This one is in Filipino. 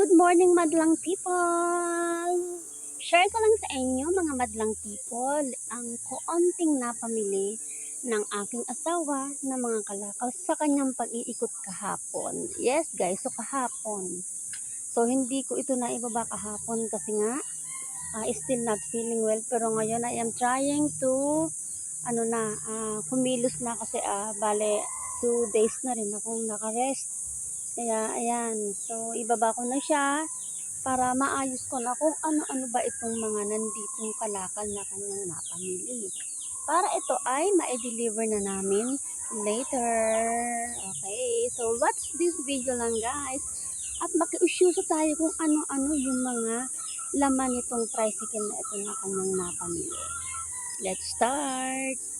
good morning madlang people! Share ko lang sa inyo mga madlang people ang kuonting napamili ng aking asawa na mga kalakaw sa kanyang pag-iikot kahapon. Yes guys, so kahapon. So hindi ko ito na ibaba kahapon kasi nga uh, still not feeling well pero ngayon I am trying to ano na, ah, kumilos na kasi ah, bale 2 days na rin akong nakarest. Kaya, ayan. So, ibaba ko na siya para maayos ko na kung ano-ano ba itong mga nanditong kalakal na kanyang napamili. Para ito ay ma-deliver na namin later. Okay. So, watch this video lang guys. At makiusyuso tayo kung ano-ano yung mga laman nitong tricycle na ito na kanyang napamili. Let's start!